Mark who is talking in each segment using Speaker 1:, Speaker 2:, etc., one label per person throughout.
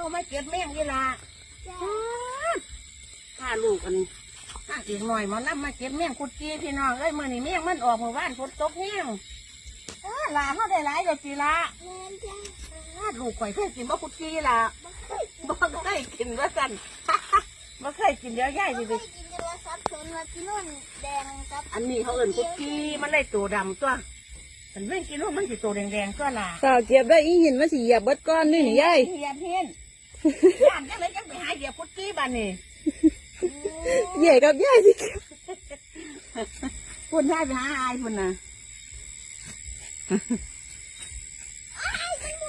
Speaker 1: เข้ามาเก็บแมงยีละข้าลูกอันข้าอีกหน่อยหมานับมาเก็บแมงกุดจีพี่น้องเอ้ยมื่อนี้แมงมันออกหมู่บ้านฝนตกแห้งเออลาเขาได้หลายเดี๋ยวจีละลาดลูกข่อยเคยกินบ่กุดจีละบ่เคยกินว่ากันบ่เคยกินเดี๋ยวย่ายสิไป
Speaker 2: กินจะว่าซับซ้อนว่ากินนู่นแดงครับ
Speaker 1: อันนี้เขาเอิ่นกุดจีมันเลยตัวดำตัวมันไม่กินลูกมันสิตัวแดงๆตัวละ
Speaker 3: สาวเก็บได้อีหินมาสิเหยียบเบิดก้อนนี่นี่ยาย
Speaker 1: เหยียบเห็น ย่านจังเลยจังไปหาเหยียบกุดจีบ้านนี่
Speaker 3: เหย่กับยายสิ
Speaker 1: พุ่นได้ไปหาอายพุ่นน่ะ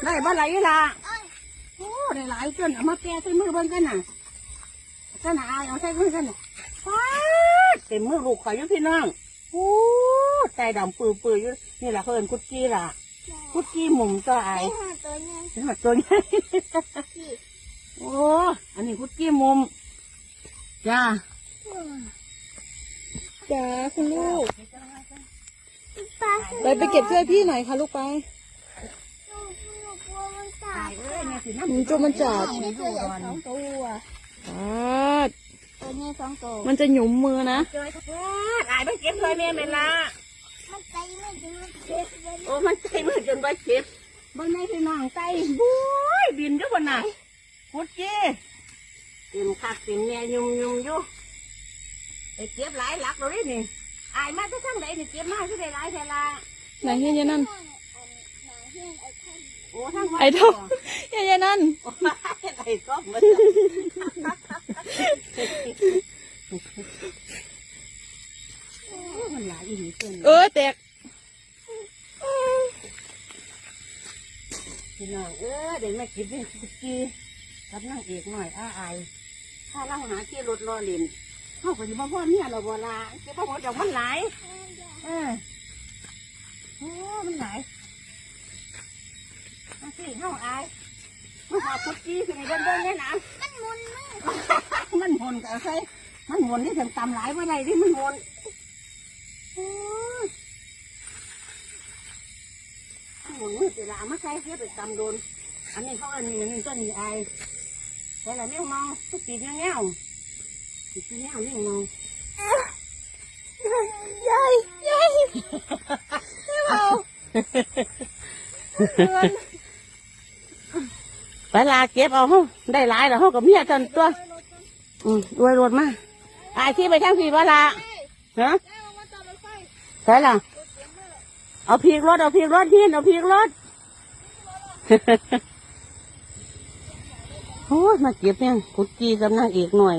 Speaker 1: ได้บ่ไหลล่ะโอ้ได้หลายจนเอามาแกะใส่มือเบิ่งกันน่ะก็น่ะอายเอาใส่มือกันน่ะป๊าดเต็มมือลูกข่อยอยู่พี่น้องโอ้ใจดำปื้อๆอยู่นี่แหละเขาเอิ้นกุดจี้ล่ะกุดจี้หมุมตัวอา
Speaker 2: ไอ้
Speaker 1: ย
Speaker 2: ห้าตัวเนี่ย
Speaker 1: เห็นไหมตัวใหญ่
Speaker 2: พี่
Speaker 1: โอ้ อันนี้กุดจี้มุม จ้า
Speaker 3: จ้าคุณลูก
Speaker 2: ปลา
Speaker 3: ไปไปเก็บช่วยพี่หน่อยค่ะลูกไป
Speaker 2: ลูกลูกกลัวมันกั
Speaker 1: ตา
Speaker 2: ด
Speaker 1: ยเอ้ยเนี่ยสิ
Speaker 3: อืมจุ่มมันจับ
Speaker 2: นี่ตัวใหญ่สองตัว
Speaker 3: อ่า
Speaker 2: ตัวนี้สองตัว
Speaker 3: มันจะหยุมมือนะ
Speaker 1: เจอทักอายไม่เก็บเลยแม่เวลา
Speaker 2: มันใจไม่ถึงมันเจ็บเลย
Speaker 1: โอ้ มันใจมือจนว่าเจ็บเบิ่งในพี่น้องใจบุ้ยบินอยู่บนน่ะ กุดจี้เต็มคักเต็มแง่ยุ่มยุ่มอยู่ไปเก็บหลายหลักเลยนี่อายมาจะทั้งไหนนี่เก็บมาที่ได้หลายแท่ละ
Speaker 3: ไหนเฮียยายนั่น
Speaker 2: หนังเฮี้ยนไอ้ท่าน
Speaker 1: โอ้ทั้งวัน
Speaker 3: ไอ้ทองเฮียยายนั่น
Speaker 1: โอ้ไอ้ท้องมันโอ้มันหลายอีหลีเกิน
Speaker 3: เออแตก
Speaker 1: พี่น้องเออเดี๋ยวแม่กินเป็นคุก กี้กับนั่งเอกหน่อยอ้าอายถ้าเราหาที่รถรอเลินเขาก็จะมาพ่อเนี่ยเราบ่ลาจะพ่อหัวดอกมันหลายเออโอ้มันหลายมาสิเข้าอายมาหาคุกกี้สิในเดินเดินเนี่ยนะ
Speaker 2: มันมุนมาก
Speaker 1: มันหมุนกับใครมันหมุนที่ถึงตำหลายว่าไรที่มันหมุนโอ้ยมันหมุนมือตีละเอามาใส่เพื่อไปตำโดนอันนี้เขาอันนี้อันนี้ก็นี่ไอ แต่ละเนี่ยเมาทุกปีเนี่ยเงี้ยวทุกปีเนี่ยเนี่ยเมายา
Speaker 3: ยยายไม่เมา
Speaker 1: ไปลาเก็บเอาเฮาได้หลายแล้วเฮากับเมียจนตัว อืมรวยรถมาไอายที่ไปทางพี่เวลาฮะใช่ล่ะเอาพีกรถเอาพีกรถที่เอาพีกรถ โอ้ยมาเก็บเนี่ยกุดจีกำนังเอกหน่อย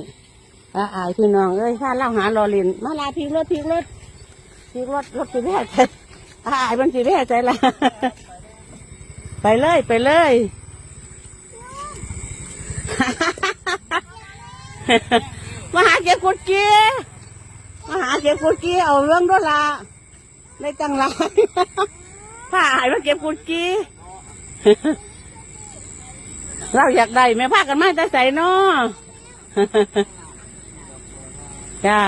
Speaker 1: อาอายพี่น้องเอ้ยถ้าเล่าหารอเลินมาลาพีกรถพีกรถพีกรถรถสีแว่ใจอาอายมันสีแว่ใจละไปเลยไปเลยมาหาเก็บกุดจีมาหาเก็บกุดจีเอาเรื่องด้วยละได้จังไรถ้าอายมาเก็บกุดจี เราอยากได้แม่พากันมาแต่ใส่นอจ้า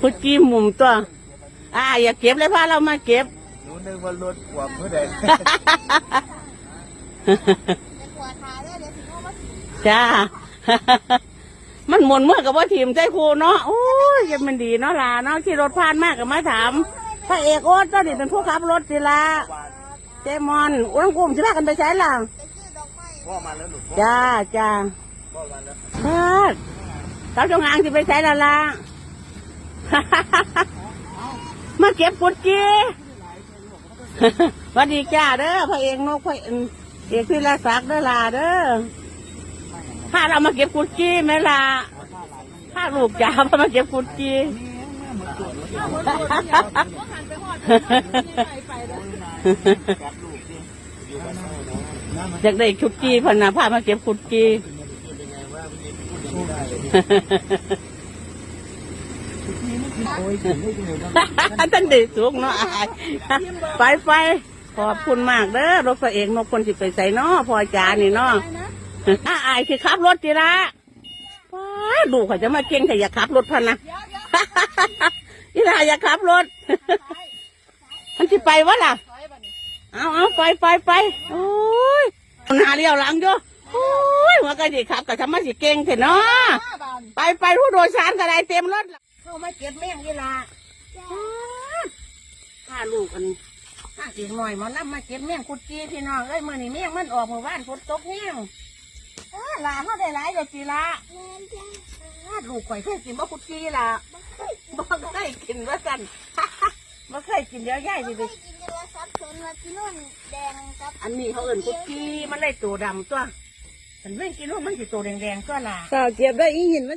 Speaker 1: พุดกี้มุมตัว อ่า อยากเก็บเลยพาเรามาเก็บ
Speaker 4: หนูนึกว่ารถกว่าเมื่อใด
Speaker 2: จะปวดขาด้วยเดี๋ยวถึงว่ามัน
Speaker 1: จ้า มันหมุนเมื่อกับว่าทีมใจครูเนาะโอ้ยยังมันดีเนาะล่ะเนาะขี่รถผ่านมากกับมาถามพระเอกโอ๊ตตอนนี้เป็นผู้ขับรถสิละ เจมอนอ้วนกลุ่มสิพากันไปใช้ล่ะ
Speaker 2: ไปซื้อดอกไม้
Speaker 4: พ่อมาแล้วหนูพ่อ
Speaker 1: จ้าจ้า
Speaker 4: พ่อมาแล้ว
Speaker 1: เฮ้ยเขาจงอางสิไปใช้และล่ะ มาเก็บกุดจีสวัสดีจ้าเด้อพระเอกนกพระเอกพิรศักดิ์เด้อล่ะเด้อถ้าเรามาเก็บกุดจีไหมล่ะถ้าลูกจ้าพามาเก็บกุดจี อยากได้ชุดจีพนนาพามาเก็บกุดจีท่านเด็สูงเนาะอายไปไปขอบคุณมากเด้อรถตัวเองนกคนสิไปใส่เนาะพอจานี่เนาะถ้าอายคือขับรถจีละว้าดูเขาจะมาเก่งแต่อย่าขับรถพันนะ นี่ล่ะอย่าขับรถ มันสิไปวะล่ะ เอาเอาไปไปไปโอ้หนาเลี้ยวหลังอยู่โอ้ยหัวกระดิกขับกับทำมาสิเก่งเถอะเนาะ
Speaker 2: ห้าบาท
Speaker 1: ไปไปผู้โดยสารก็ได้เต็มรถละเข้ามาเก็บแม่งยี่ละข้าลูกกันข้าเสียงหน่อยหมอน้ำมาเก็บแม่งกุดจีพี่น้องเอ้ยมื่อนี้แม่งมันออกหมู่บ้านฝนตกแห้งเอ้อหลาเขาได้หลายเดี๋ยวจีละ
Speaker 2: แม่นจ้า
Speaker 1: ลาดลูกข่อยเคยกินบ่กุดจีล่ะ บ่เคยกินว่าสันบ่เคยกินเดี๋ยวย่ายสิ
Speaker 2: ไม่
Speaker 1: ไป
Speaker 2: กินเยอะซับซ้อนว่ากินนู่นแดงกับ
Speaker 1: อันนี้เขาเอิ่นกุดจีมันเลยตัวดำตัวฉันไม่กินว่ามันสิตัวแดงๆตัวล่ะ
Speaker 3: สาวเก็บได้อีหินมา